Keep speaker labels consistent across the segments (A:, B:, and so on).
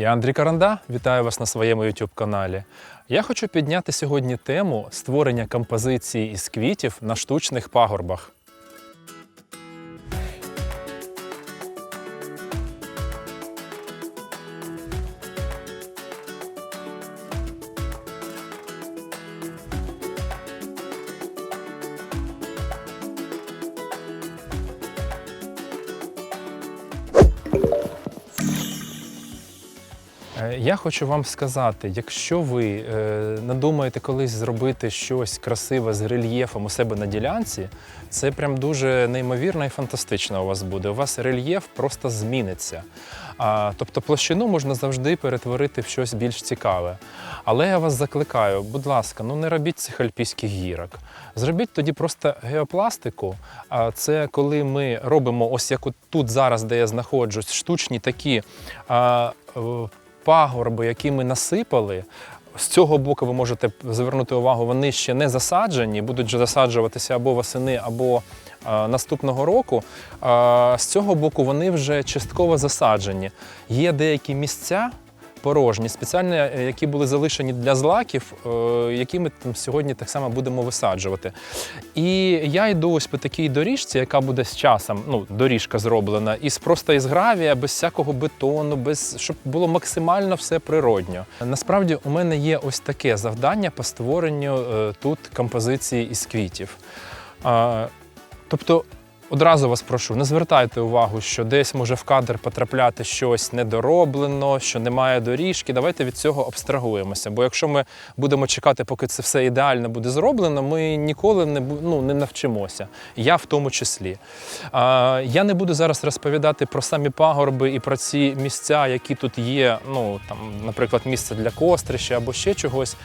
A: Я Андрій Каранда, вітаю вас на своєму YouTube каналі. Я хочу підняти сьогодні тему створення композиції із квітів на штучних пагорбах. Хочу вам сказати, якщо ви е, надумаєте колись зробити щось красиве з рельєфом у себе на ділянці, це прям дуже неймовірно і фантастично у вас буде. У вас рельєф просто зміниться. А, тобто площину можна завжди перетворити в щось більш цікаве. Але я вас закликаю, будь ласка, ну не робіть цих альпійських гірок. Зробіть тоді просто геопластику. А це коли ми робимо, ось як от тут зараз, де я знаходжусь, штучні такі. А, пагорби, які ми насипали. З цього боку ви можете звернути увагу, вони ще не засаджені, будуть засаджуватися або восени, або е, наступного року. Е, з цього боку вони вже частково засаджені. Є деякі місця порожні, спеціально е, які були залишені для злаків, е, які ми там сьогодні так само будемо висаджувати. І я йду ось по такій доріжці, яка буде з часом, ну, доріжка зроблена, із просто із гравія, без всякого бетону, без щоб було максимально все природньо. Насправді у мене є ось таке завдання по створенню е, тут композиції із квітів. Тобто. Одразу вас прошу, не звертайте увагу, що десь може в кадр потрапляти щось недороблено, що немає доріжки. Давайте від цього абстрагуємося. Бо якщо ми будемо чекати, поки це все ідеально буде зроблено, ми ніколи не ну, не навчимося. Я в тому числі. А, я не буду зараз розповідати про самі пагорби і про ці місця, які тут є. Ну там, наприклад, місце для кострища або ще чогось.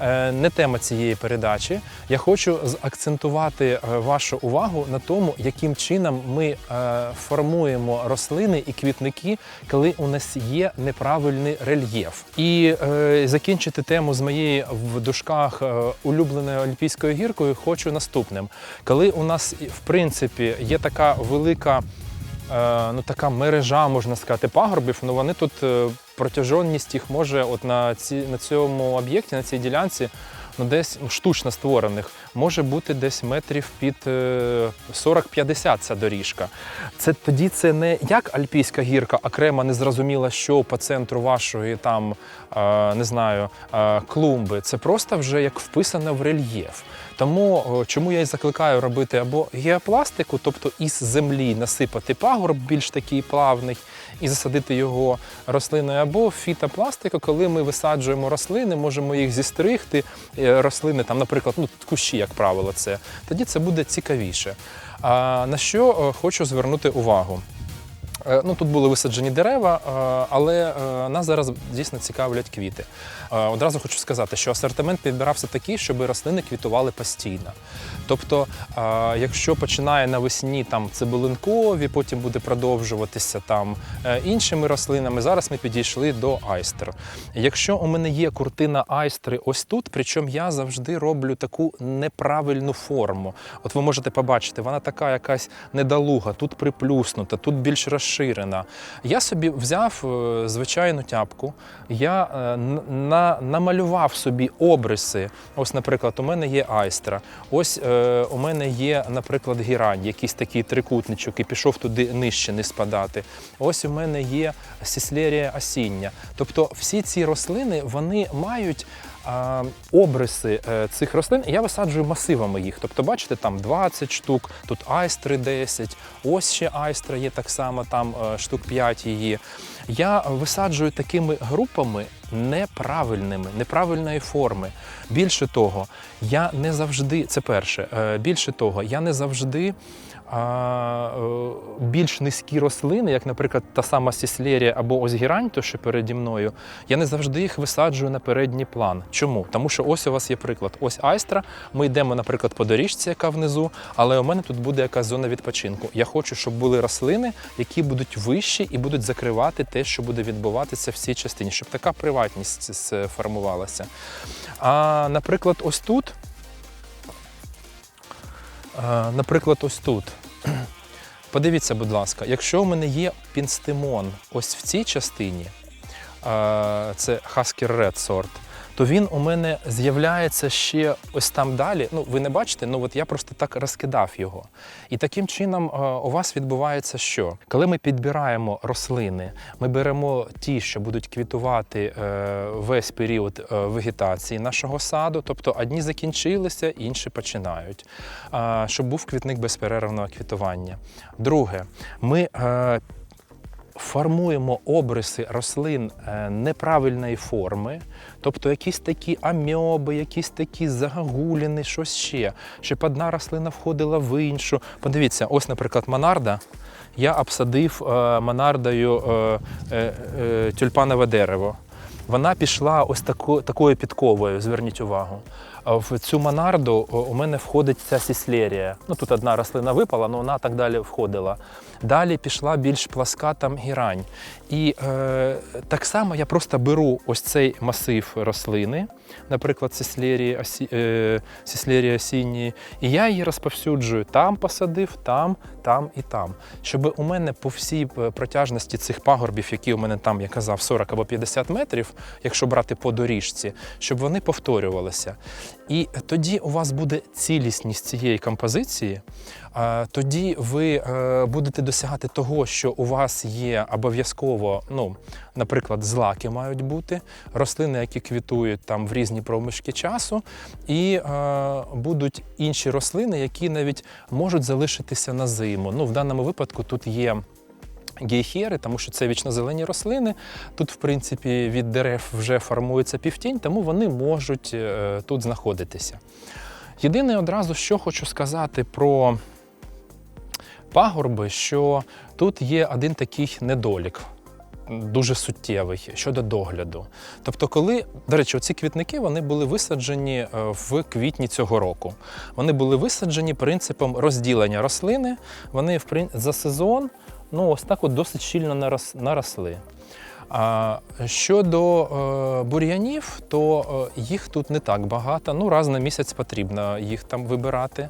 A: Е, не тема цієї передачі. Я хочу акцентувати вашу увагу на тому, яким чином ми е, формуємо рослини і квітники, коли у нас є неправильний рельєф. І е, закінчити тему з моєї в дужках е, улюбленою альпійською гіркою хочу наступним. Коли у нас в принципі є така велика ну, така мережа, можна сказати, пагорбів, ну вони тут протяженність їх може от на, ці, на цьому об'єкті, на цій ділянці, ну, десь штучно створених, може бути десь метрів під е, 40-50 ця доріжка. Це тоді це не як альпійська гірка, окремо незрозуміло, що по центру вашої там, е, не знаю, е, клумби. Це просто вже як вписано в рельєф. Тому чому я і закликаю робити або геопластику, тобто із землі насипати пагорб більш такий плавний і засадити його рослиною, або фітопластику, коли ми висаджуємо рослини, можемо їх зістригти, е, рослини, там, наприклад, ну, кущі, як правило, це тоді це буде цікавіше. А на що е, хочу звернути увагу? Е, Ну, тут були висаджені дерева, е, але е, нас зараз дійсно цікавлять квіти. Одразу хочу сказати, що асортимент підбирався такий, щоб рослини квітували постійно. Тобто, якщо починає навесні там цибулинкові, потім буде продовжуватися там іншими рослинами. Зараз ми підійшли до айстер. Якщо у мене є куртина айстри ось тут, причому я завжди роблю таку неправильну форму. От ви можете побачити, вона така якась недолуга, тут приплюснута, тут більш розширена. Я собі взяв е, звичайну тяпку, я е, на, намалював собі обриси. Ось, наприклад, у мене є айстра, ось е, у мене є, наприклад, гірань, якийсь такий трикутничок, і пішов туди нижче не спадати. Ось у мене є сіслерія осіння. Тобто всі ці рослини вони мають обриси е, цих рослин. Я висаджую масивами їх. Тобто, бачите, там 20 штук, тут айстри 10, ось ще айстра є так само, там е, штук 5 її. Я висаджую такими групами неправильними, неправильної форми. Більше того, я не завжди, це перше, е, більше того, я не завжди. Е, більш низькі рослини, як, наприклад, та сама сіслерія або ось гірань, то що переді мною, я не завжди їх висаджую на передній план. Чому? Тому що ось у вас є приклад. Ось айстра. Ми йдемо, наприклад, по доріжці, яка внизу, але у мене тут буде якась зона відпочинку. Я хочу, щоб були рослини, які будуть вищі і будуть закривати те, що буде відбуватися в цій частині, щоб така приватність сформувалася. А, наприклад, ось тут. Наприклад, ось тут. Подивіться, будь ласка, якщо у мене є пінстимон ось в цій частині, це Husky Red сорт, то він у мене з'являється ще ось там далі. Ну, ви не бачите, ну от я просто так розкидав його. І таким чином е, у вас відбувається що? Коли ми підбираємо рослини, ми беремо ті, що будуть квітувати е, весь період е, вегетації нашого саду, тобто одні закінчилися, інші починають, щоб був квітник безперервного квітування. Друге, ми формуємо обриси рослин е, неправильної форми, тобто якісь такі амьоби, якісь такі загагуліни, щось ще, щоб одна рослина входила в іншу. Подивіться, ось, наприклад, монарда. Я обсадив е, монардою е, тюльпанове дерево. Вона пішла ось тако, такою підковою, зверніть увагу. В цю монарду у мене входить ця сіслерія. Ну тут одна рослина випала, але вона так далі входила. Далі пішла більш пласка там гірань. І е, так само я просто беру ось цей масив рослини, наприклад, сіслерії, е, осінньої, і я її розповсюджую. Там посадив, там, там і там. Щоб у мене по всій е, протяжності цих пагорбів, які у мене там, я казав, 40 або 50 метрів, якщо брати по доріжці, щоб вони повторювалися. І тоді у вас буде цілісність цієї композиції. Тоді ви е, будете досягати того, що у вас є обов'язково, ну, наприклад, злаки мають бути, рослини, які квітують там в різні проміжки часу, і е, будуть інші рослини, які навіть можуть залишитися на зиму. Ну, в даному випадку тут є. Гейхери, тому що це вічнозелені рослини. Тут, в принципі, від дерев вже формується півтінь, тому вони можуть е, тут знаходитися. Єдине одразу, що хочу сказати про пагорби, що тут є один такий недолік. Дуже суттєвий щодо догляду. Тобто, коли, до речі, оці квітники вони були висаджені е, в квітні цього року. Вони були висаджені принципом розділення рослини. Вони в за сезон ну, ось так от досить щільно нарос, наросли. А щодо е, бур'янів, то е, їх тут не так багато. Ну, раз на місяць потрібно їх там вибирати.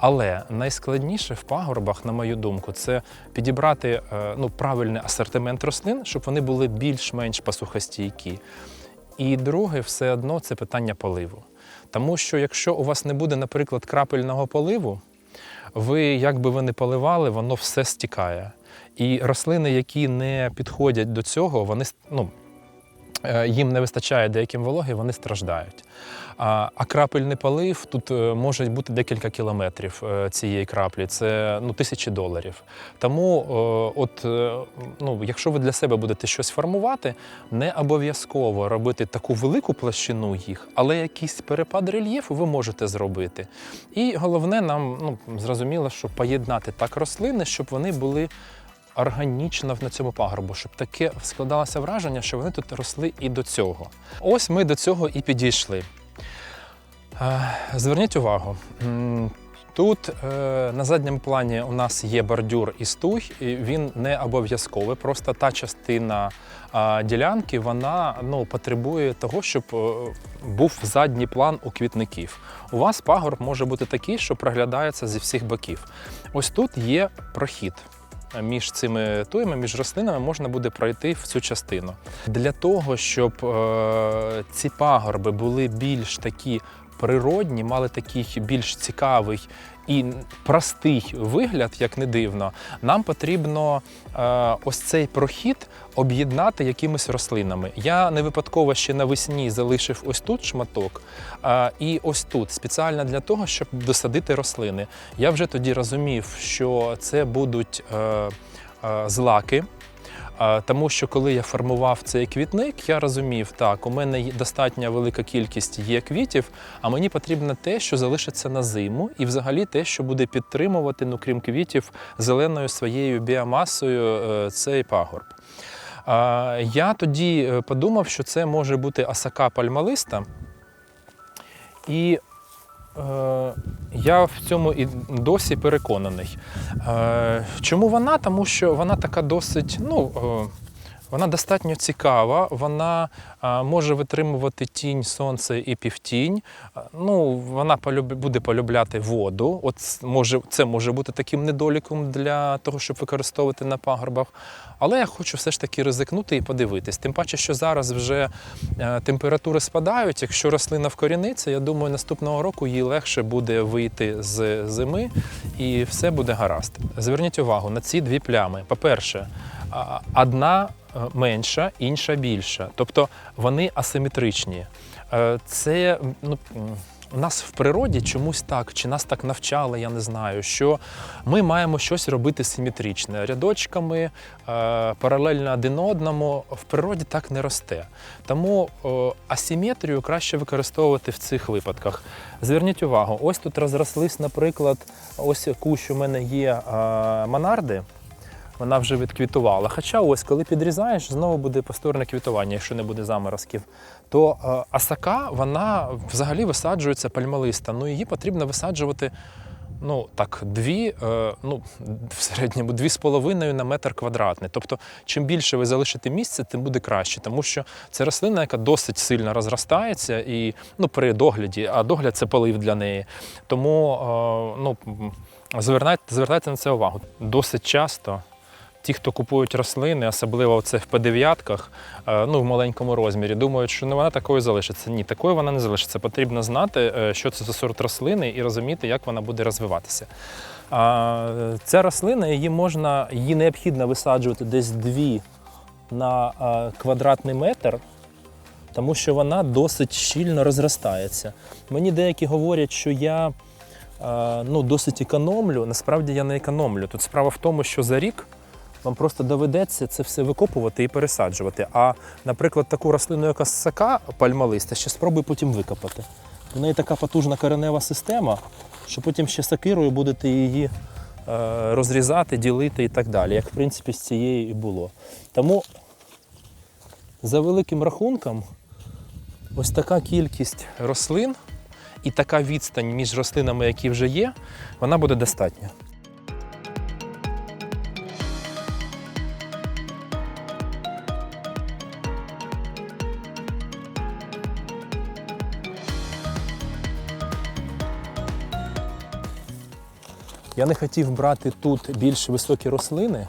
A: Але найскладніше в пагорбах, на мою думку, це підібрати е, ну, правильний асортимент рослин, щоб вони були більш-менш посухостійкі. І друге, все одно це питання поливу. Тому що якщо у вас не буде, наприклад, крапельного поливу, ви, як би ви не поливали, воно все стікає. І рослини, які не підходять до цього, вони ну, їм не вистачає деяким вологи, вони страждають. А, крапельний полив тут е, може бути декілька кілометрів е, цієї краплі, це ну, тисячі доларів. Тому, е, от, е, ну, якщо ви для себе будете щось формувати, не обов'язково робити таку велику площину їх, але якийсь перепад рельєфу ви можете зробити. І головне, нам ну, зрозуміло, що поєднати так рослини, щоб вони були органічно на цьому пагорбу, щоб таке складалося враження, що вони тут росли і до цього. Ось ми до цього і підійшли. Е, Зверніть увагу. Тут е, на задньому плані у нас є бордюр і стуг, і він не обов'язковий. Просто та частина ділянки вона ну, потребує того, щоб е, був задній план у квітників. У вас пагорб може бути такий, що проглядається зі всіх боків. Ось тут є прохід. Між цими туями, між рослинами можна буде пройти в цю частину. Для того, щоб е, ці пагорби були більш такі природні, мали такий більш цікавий і простий вигляд, як не дивно, нам потрібно е, ось цей прохід об'єднати якимись рослинами. Я не випадково ще навесні залишив ось тут шматок е, і ось тут спеціально для того, щоб досадити рослини. Я вже тоді розумів, що це будуть е, злаки. Тому що коли я формував цей квітник, я розумів, так, у мене достатня велика кількість є квітів, а мені потрібно те, що залишиться на зиму, і взагалі те, що буде підтримувати, ну крім квітів, зеленою своєю біомасою е, цей пагорб. Я тоді е, подумав, що це може бути асака пальмалиста. І я в цьому і досі переконаний. Е, чому вона? Тому що вона така досить, ну. Вона достатньо цікава, вона може витримувати тінь, сонце і півтінь. Ну, вона буде полюбляти воду. От може, це може бути таким недоліком для того, щоб використовувати на пагорбах. Але я хочу все ж таки ризикнути і подивитись. Тим паче, що зараз вже е, температури спадають. Якщо рослина вкоріниться, я думаю, наступного року їй легше буде вийти з зими і все буде гаразд. Зверніть увагу на ці дві плями. По-перше, одна е, менша, інша більша. Тобто вони асиметричні. Е, Це ну, нас в природі чомусь так, чи нас так навчали, я не знаю, що ми маємо щось робити симетричне. Рядочками, е, паралельно один одному в природі так не росте. Тому асиметрію краще використовувати в цих випадках. Зверніть увагу, ось тут розрослись, наприклад, ось кущ у мене є монарди вона вже відквітувала. Хоча ось, коли підрізаєш, знову буде повторне квітування, якщо не буде заморозків. То е, асака, вона взагалі висаджується пальмолиста. Ну її потрібно висаджувати. Ну так, дві, е, ну в середньому дві з половиною на метр квадратний. Тобто, чим більше ви залишите місце, тим буде краще, тому що це рослина, яка досить сильно розростається і ну при догляді, а догляд це полив для неї. Тому е, ну звертайте, звертайте на це увагу. Досить часто ті, хто купують рослини, особливо це в П9, ну в маленькому розмірі, думають, що не вона такою залишиться. Ні, такою вона не залишиться. Потрібно знати, е, що це за сорт рослини, і розуміти, як вона буде розвиватися. А, Ця рослина, її можна, її необхідно висаджувати десь дві на а, квадратний метр. Тому що вона досить щільно розростається. Мені деякі говорять, що я е, ну, досить економлю. Насправді я не економлю. Тут справа в тому, що за рік вам просто доведеться це все викопувати і пересаджувати. А, наприклад, таку рослину, як сака пальмалиста, ще спробуй потім викопати. У неї така потужна коренева система, що потім ще сакирою будете її е, розрізати, ділити і так далі, як в принципі з цією і було. Тому за великим рахунком, ось така кількість рослин і така відстань між рослинами, які вже є, вона буде достатня. Я не хотів брати тут більш високі рослини,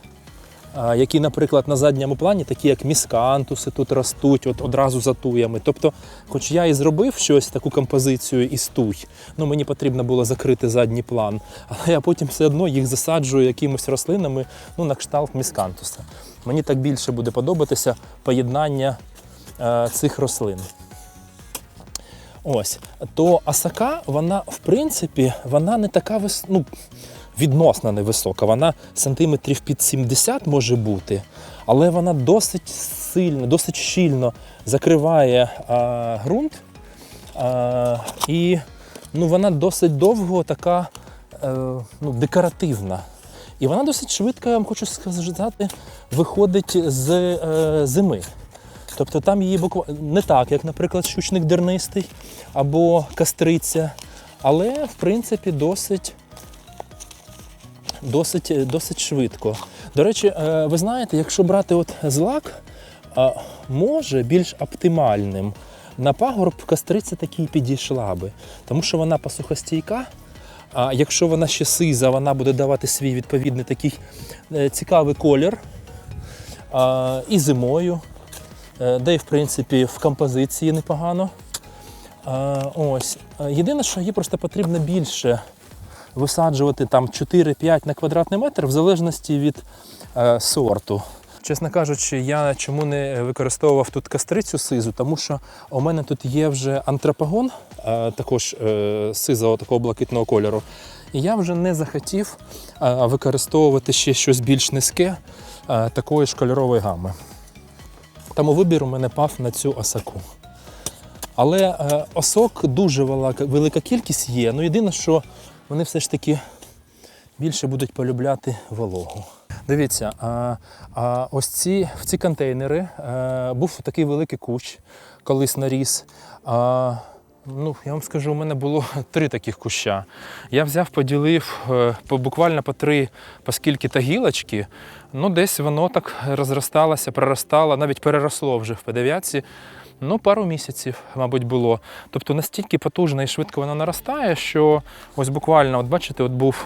A: які, наприклад, на задньому плані, такі як міскантуси, тут ростуть от одразу за туями. Тобто, хоч я і зробив щось, таку композицію із туй, ну мені потрібно було закрити задній план, але я потім все одно їх засаджую якимись рослинами, ну, на кшталт міскантуса. Мені так більше буде подобатися поєднання е, цих рослин. Ось, то асака, вона, в принципі, вона не така вис... ну, відносно невисока. Вона сантиметрів під 70 може бути, але вона досить сильно, досить щільно закриває а, ґрунт. А, і ну, вона досить довго така е, ну, декоративна. І вона досить швидко, я вам хочу сказати, виходить з е, зими. Тобто там її буквально не так, як, наприклад, щучник дернистий або кастриця, але в принципі досить, досить, досить швидко. До речі, е, ви знаєте, якщо брати от злак, може більш оптимальним на пагорб кастриця таки і підійшла би, тому що вона посухостійка. А якщо вона ще сиза, вона буде давати свій відповідний такий е, цікавий колір і зимою, е, де і в принципі в композиції непогано. Ось. Е, Єдине, що її просто потрібно більше висаджувати там 4-5 на квадратний метр в залежності від е, сорту. Чесно кажучи, я чому не використовував тут кастрицю сизу, тому що у мене тут є вже антропогон, е, також е, сизого такого блакитного кольору. І я вже не захотів е, використовувати ще щось більш низьке е, такої ж кольорової гами. Тому вибір у мене пав на цю осаку. Але е, осок дуже велика, велика кількість є. Ну єдине, що вони все ж таки більше будуть полюбляти вологу. Дивіться, а, а ось ці, в ці контейнери е, був такий великий кущ, колись наріс. А, Ну, я вам скажу, у мене було три таких куща. Я взяв, поділив е, по, буквально по три, по скільки та гілочки. Ну, десь воно так розросталося, проростало, навіть переросло вже в P9. Ну, пару місяців, мабуть, було. Тобто настільки потужно і швидко воно наростає, що ось буквально, от бачите, от був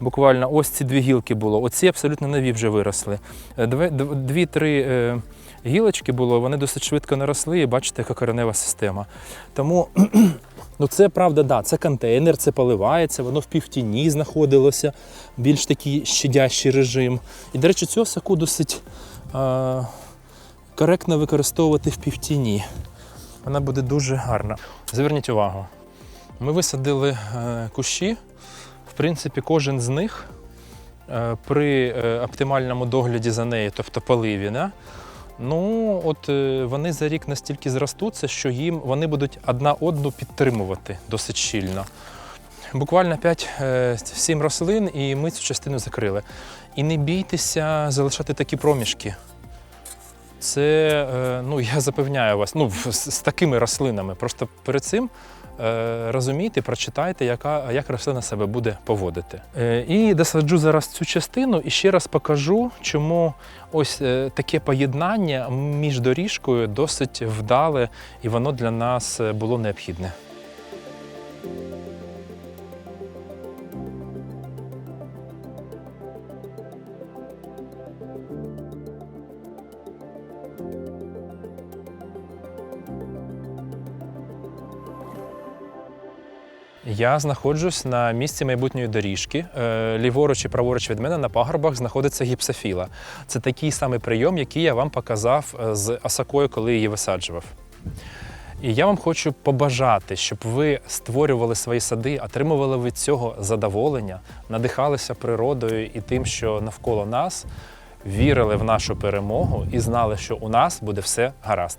A: буквально ось ці дві гілки було. Оці абсолютно нові вже виросли. Е, Дві-три е, гілочки було, вони досить швидко наросли, і бачите, яка коренева система. Тому ну це правда, да, це контейнер, це поливається, воно в півтіні знаходилося, більш такий щадящий режим. І, до речі, цю осаку досить е, коректно використовувати в півтіні. Вона буде дуже гарна. Зверніть увагу, ми висадили е, кущі. В принципі, кожен з них е, при е, оптимальному догляді за нею, тобто поливі, да, ну от вони за рік настільки зростуться, що їм вони будуть одна одну підтримувати досить щільно. Буквально 5-7 рослин, і ми цю частину закрили. І не бійтеся залишати такі проміжки. Це, е, ну, я запевняю вас, ну, з, такими рослинами. Просто перед цим е, розумійте, прочитайте, яка, як рослина себе буде поводити. Е, і досаджу зараз цю частину і ще раз покажу, чому ось таке поєднання між доріжкою досить вдале, і воно для нас було необхідне. Я знаходжусь на місці майбутньої доріжки. Е, Ліворуч і праворуч від мене на пагорбах знаходиться гіпсофіла. Це такий самий прийом, який я вам показав е, з осакою, коли її висаджував. І я вам хочу побажати, щоб ви створювали свої сади, отримували від цього задоволення, надихалися природою і тим, що навколо нас, вірили в нашу перемогу і знали, що у нас буде все гаразд.